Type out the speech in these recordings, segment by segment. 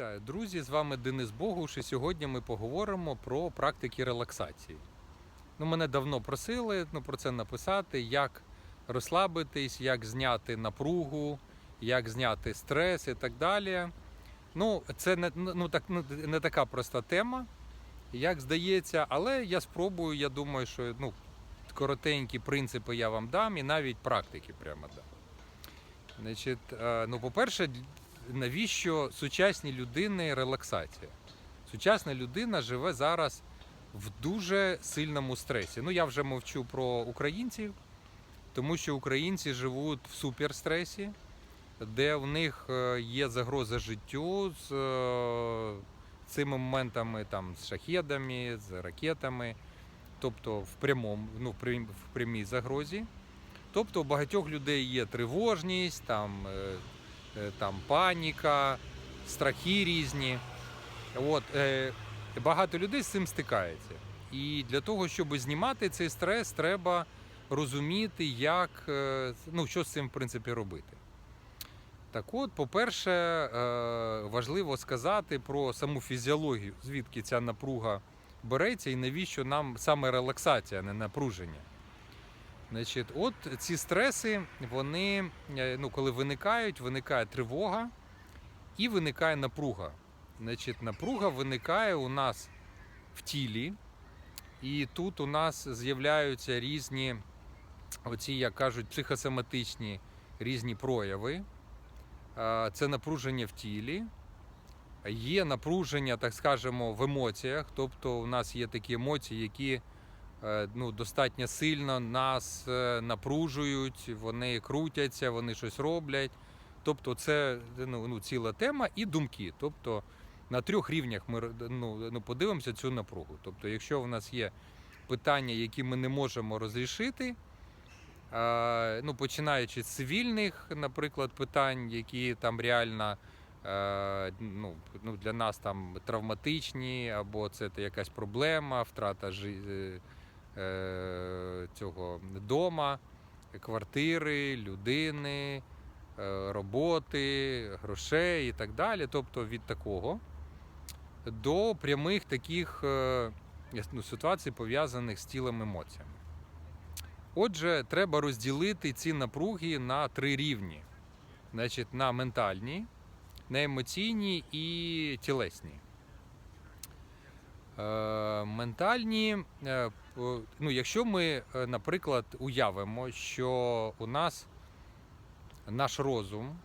Вітаю, друзі! З вами Денис Богуш, і сьогодні ми поговоримо про практики релаксації. Ну, мене давно просили ну, про це написати, як розслабитись, як зняти напругу, як зняти стрес і так далі. Ну, це не, ну, так, ну, не така проста тема, як здається, але я спробую, я думаю, що ну, коротенькі принципи я вам дам і навіть практики прямо дам. Значить, е, ну, по-перше, навіщо сучасній людини релаксація? Сучасна людина живе зараз в дуже сильному стресі. Ну, я вже мовчу про українців, тому що українці живуть в суперстресі, де в них е, є загроза життю з е, цими моментами, там, з шахедами, з ракетами, тобто в прямому, ну, в прямій загрозі. Тобто у багатьох людей є тривожність, там, е, там паніка, страхи різні. От, е, багато людей з цим стикається. І для того, щоб знімати цей стрес, треба розуміти, як, е, ну, що з цим в принципі робити. Так от, по-перше, е, важливо сказати про саму фізіологію, звідки ця напруга береться і навіщо нам саме релаксація, а не напруження. Значить, от ці стреси, вони, е, ну, коли виникають, виникає тривога і виникає напруга. Значить, напруга виникає у нас в тілі, і тут у нас з'являються різні, оці, як кажуть, психосоматичні різні прояви. Це напруження в тілі. Є напруження, так скажемо, в емоціях. Тобто у нас є такі емоції, які ну, достатньо сильно нас е, напружують, вони крутяться, вони щось роблять. Тобто, це ну, ну, ціла тема і думки. Тобто на трьох рівнях ми ну, ну, подивимося цю напругу. Тобто, якщо в нас є питання, які ми не можемо розрішити, е, ну, починаючи з цивільних, наприклад, питань, які там реально е, ну, ну, для нас там травматичні, або це якась проблема, втрата жи- е, е, цього дома, квартири, людини, е, роботи, грошей і так далі. Тобто від такого до прямих таких е, ну, ситуацій, пов'язаних з тілом емоціями. Отже, треба розділити ці напруги на три рівні: Значить, на ментальні, на емоційні і тілесні. Е, ментальні, е, ну, якщо ми, е, наприклад, уявимо, що у нас наш розум,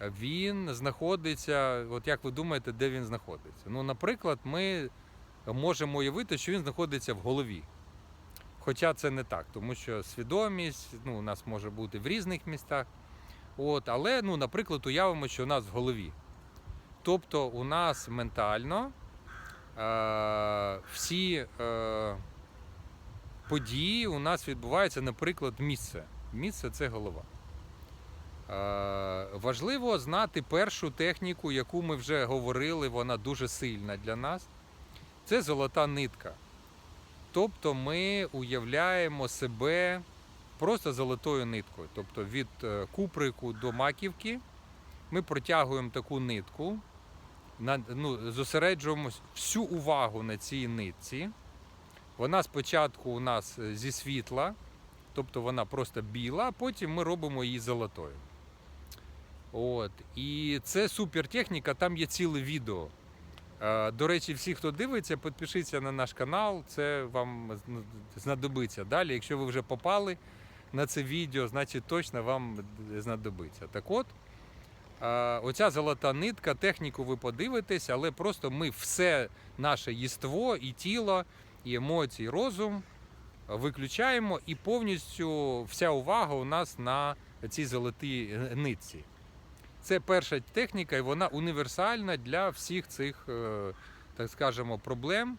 він знаходиться, от як ви думаєте, де він знаходиться? Ну, наприклад, ми можемо уявити, що він знаходиться в голові. Хоча це не так, тому що свідомість ну, у нас може бути в різних містах. От, але, ну, наприклад, уявимо, що у нас в голові. Тобто у нас ментально всі е, події у нас відбуваються, наприклад, місце. Місце це голова. Е, важливо знати першу техніку, яку ми вже говорили, вона дуже сильна для нас. Це золота нитка. Тобто ми уявляємо себе просто золотою ниткою. Тобто від е, куприку до маківки ми протягуємо таку нитку, на, ну, зосереджуємо всю увагу на цій нитці. Вона спочатку у нас е, зі світла, тобто вона просто біла, а потім ми робимо її золотою. От. І це супертехніка, там є ціле відео. Е, До речі, всі, хто дивиться, підпишіться на наш канал, це вам знадобиться. Далі, якщо ви вже попали на це відео, значить точно вам знадобиться. Так от, е, оця золота нитка, техніку ви подивитесь, але просто ми все наше єство, і тіло, і емоції, і розум виключаємо, і повністю вся увага у нас на цій золотій нитці. Це перша техніка, і вона універсальна для всіх цих, е, так скажемо, проблем.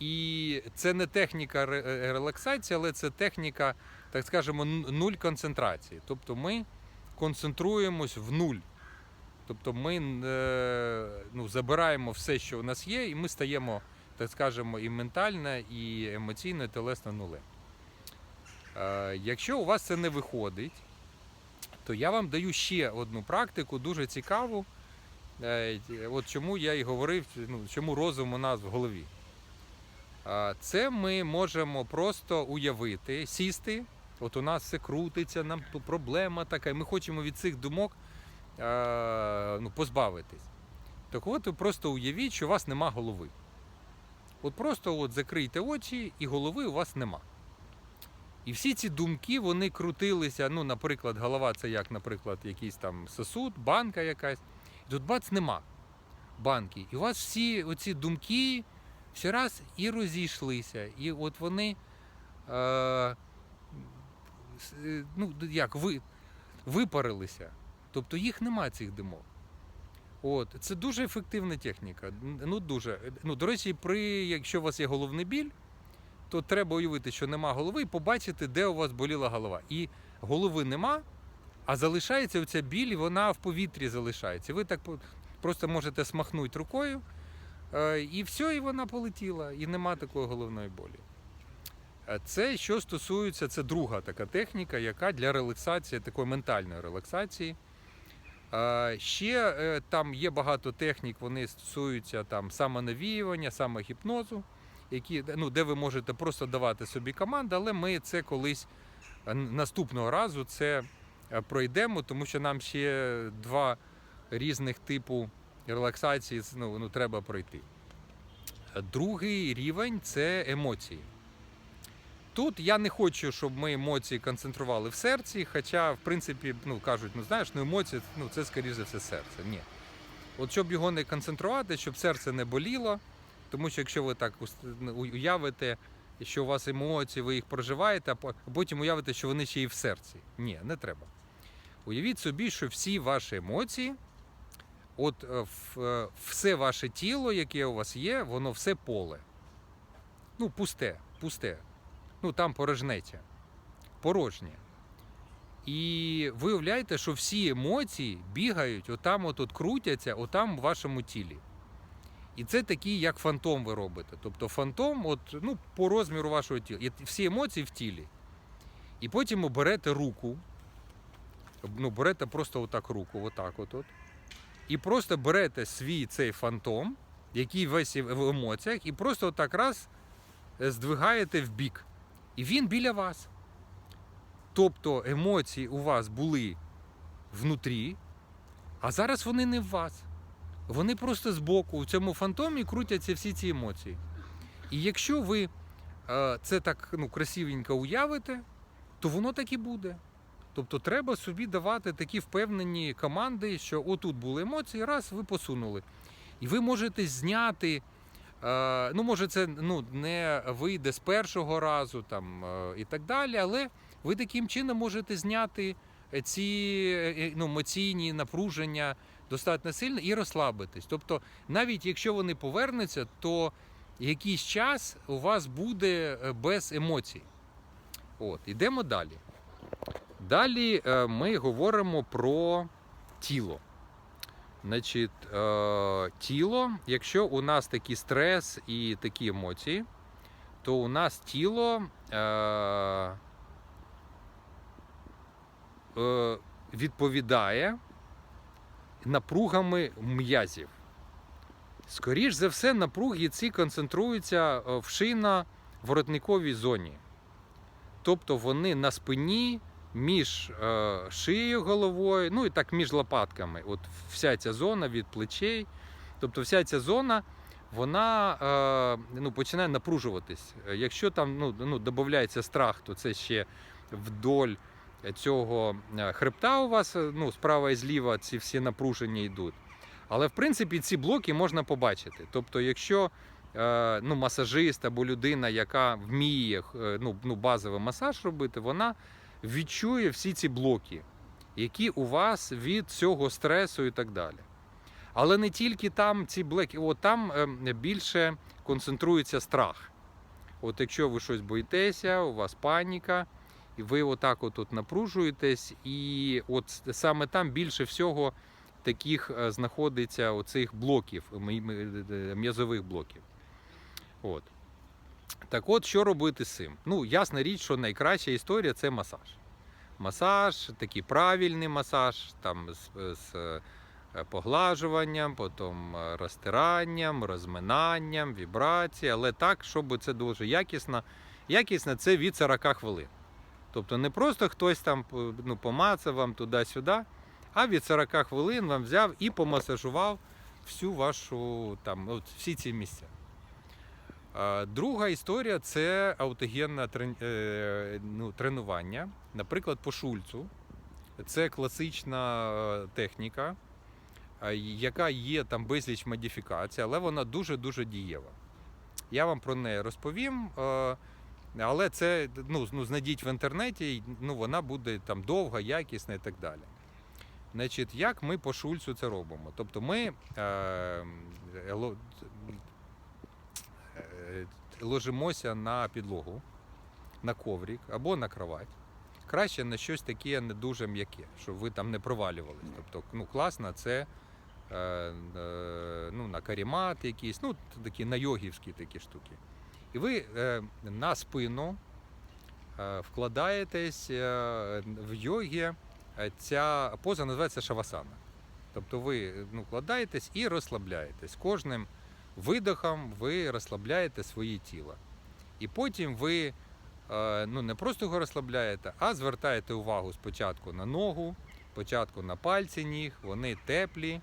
І це не техніка е, релаксації, але це техніка, так скажемо, нуль концентрації. Тобто ми концентруємось в нуль. Тобто ми е, ну, забираємо все, що у нас є, і ми стаємо, так скажемо, і ментально, і емоційно, і телесно нулем. Е, Якщо у вас це не виходить, то я вам даю ще одну практику, дуже цікаву, Е, От чому я і говорив, ну, чому розум у нас в голові. Це ми можемо просто уявити, сісти. От у нас все крутиться, нам проблема така, і ми хочемо від цих думок ну, позбавитись. Так от просто уявіть, що у вас нема голови. От просто от закрийте очі, і голови у вас нема. І всі ці думки вони крутилися. Ну, наприклад, голова це як, наприклад, якийсь там сосуд, банка якась. І тут бац нема банки. І у вас всі оці думки всі раз і розійшлися. І от вони е, ну, як, ви, випарилися. Тобто їх нема цих думок. От, це дуже ефективна техніка. Ну, дуже. Ну, до речі, при, якщо у вас є головний біль, то треба уявити, що нема голови, і побачити, де у вас боліла голова. І голови нема, а залишається оця біль, і вона в повітрі залишається. Ви так просто можете смахнути рукою, е, і все, і вона полетіла, і нема такої головної болі. Е, Це що стосується, це друга така техніка, яка для релаксації, такої ментальної релаксації. Ще е, там є багато технік, вони стосуються там самонавіювання, самогіпнозу, які, ну, де ви можете просто давати собі команди, але ми це колись е, наступного разу це е, пройдемо, тому що нам ще два різних типу релаксації ну, ну, треба пройти. Другий рівень це емоції. Тут я не хочу, щоб ми емоції концентрували в серці, хоча, в принципі, ну кажуть, ну знаєш, ну емоції, ну це скоріше за все серце. Ні. От щоб його не концентрувати, щоб серце не боліло, тому що якщо ви так ну, уявите, що у вас емоції, ви їх проживаєте, а потім уявите, що вони ще і в серці. Ні, не треба. Уявіть собі, що всі ваші емоції, от е, е, все ваше тіло, яке у вас є, воно все поле. Ну, пусте, пусте. Ну там порожнеча. Порожнє. І ви уявляєте, що всі емоції бігають, отам от, от крутяться, отам в вашому тілі. І це такий, як фантом ви робите. Тобто фантом, от, ну, по розміру вашого тіла. І всі емоції в тілі. І потім ви берете руку, ну, берете просто отак руку, отак от, от. І просто берете свій цей фантом, який весь в емоціях, і просто отак раз е, здвигаєте в бік. І він біля вас. Тобто емоції у вас були внутрі, а зараз вони не в вас. Вони просто збоку, у цьому фантомі крутяться всі ці емоції. І якщо ви е, це так ну, красивенько уявите, то воно так і буде. Тобто треба собі давати такі впевнені команди, що отут були емоції, раз ви посунули. І ви можете зняти. Е, ну, може, це ну, не вийде з першого разу там, е, і так далі, але ви таким чином можете зняти ці е, ну, емоційні напруження достатньо сильно і розслабитись. Тобто, навіть якщо вони повернуться, то якийсь час у вас буде без емоцій. От, ідемо далі. Далі ми говоримо про тіло. Значить, е, тіло, якщо у нас такий стрес і такі емоції, то у нас тіло е, е, відповідає напругами м'язів. Скоріш за все, напруги ці концентруються е, в шийно-воротниковій зоні. Тобто вони на спині, між е, шиєю головою, ну і так між лопатками. От вся ця зона від плечей. Тобто вся ця зона вона е, ну, починає напружуватись. Якщо там ну, ну, додається страх, то це ще вдоль цього е, хребта у вас ну, справа і зліва ці всі напруження йдуть. Але в принципі ці блоки можна побачити. Тобто, якщо ну, масажист або людина, яка вміє ну, ну, базовий масаж робити, вона відчує всі ці блоки, які у вас від цього стресу і так далі. Але не тільки там ці блоки, от там е, більше концентрується страх. От якщо ви щось боїтеся, у вас паніка, і ви отак от, от напружуєтесь, і от саме там більше всього таких е, знаходиться оцих блоків, е, м'язових блоків. От. Так от, що робити з цим? Ну, ясна річ, що найкраща історія це масаж. Масаж, такий правильний масаж, там з, з е, поглажуванням, потім е, розтиранням, розминанням, вібрації, але так, щоб це дуже якісно. Якісно це від 40 хвилин. Тобто не просто хтось там е, ну, помацав вам туди-сюди, а від 40 хвилин вам взяв і помасажував всю вашу там, от, всі ці місця. Друга історія це аутогенне е, ну, тренування. Наприклад, по шульцу. Це класична е, техніка, е, яка є там безліч модифікацій, але вона дуже-дуже дієва. Я вам про неї розповім. Але це ну, ну, знайдіть в інтернеті, ну, вона буде там довга, якісна і так далі. Значить, як ми по шульцу це робимо? Тобто ми е, ложимося на підлогу, на коврик або на кровать. Краще на щось таке не дуже м'яке, щоб ви там не провалювались. Тобто, ну, класно, це е, е, ну, на карімат якісь, ну, такі на йогівські такі штуки. І ви е, на спину е, вкладаєтесь е, в йогі. Е, Ця поза називається шавасана. Тобто ви ну, вкладаєтесь і розслабляєтесь. Кожним видохом ви розслабляєте своє тіло. І потім ви е, ну, не просто його розслабляєте, а звертаєте увагу спочатку на ногу, спочатку на пальці ніг, вони теплі,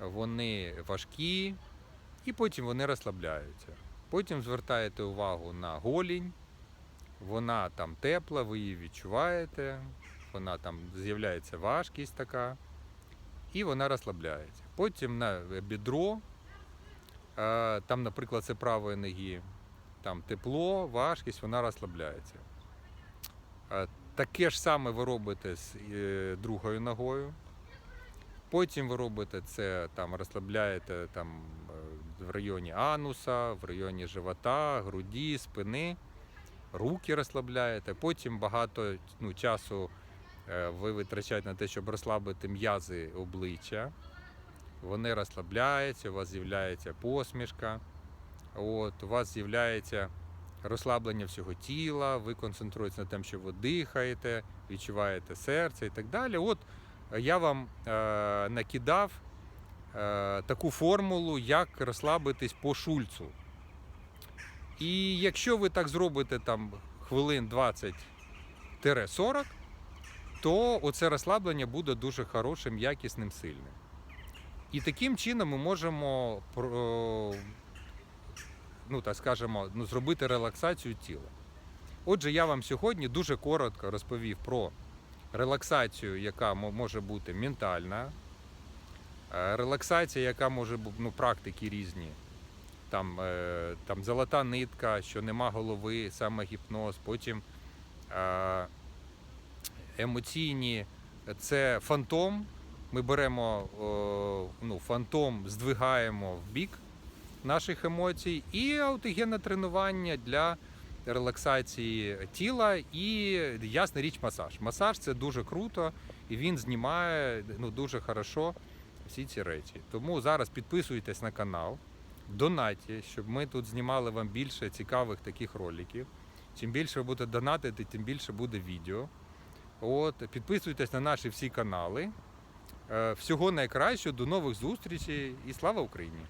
вони важкі, і потім вони розслабляються. Потім звертаєте увагу на голінь, вона там тепла, ви її відчуваєте, вона там з'являється важкість така, і вона розслабляється. Потім на бідро, там, наприклад, це правої ноги, там тепло, важкість, вона розслабляється. Таке ж саме ви робите з е, другою ногою. Потім ви робите це, там розслабляєте там, е, в районі ануса, в районі живота, груді, спини, руки розслабляєте. Потім багато ну, часу е, ви витрачаєте на те, щоб розслабити м'язи обличчя. Вони розслабляються, у вас з'являється посмішка. От, у вас з'являється розслаблення всього тіла, ви концентруєтесь на тому, що ви дихаєте, відчуваєте серце і так далі. От я вам е, накидав е, таку формулу, як розслабитись по шульцу. І якщо ви так зробите там хвилин 20-40, то оце розслаблення буде дуже хорошим, якісним, сильним. І таким чином ми можемо ну, так скажемо, ну, зробити релаксацію тіла. Отже, я вам сьогодні дуже коротко розповів про релаксацію, яка може бути ментальна, е, релаксація, яка може бути ну, практики різні. Там, е, там золота нитка, що нема голови, саме гіпноз, потім е, емоційні це фантом. Ми беремо о, ну, фантом, здвигаємо в бік наших емоцій, і аутогенне тренування для релаксації тіла і ясна річ масаж. Масаж це дуже круто і він знімає ну, дуже хорошо всі ці речі. Тому зараз підписуйтесь на канал, донатьте, щоб ми тут знімали вам більше цікавих таких роликів. Чим більше ви будете донатити, тим більше буде відео. От, підписуйтесь на наші всі канали. Е, Всього найкращого, до нових зустрічей і слава Україні!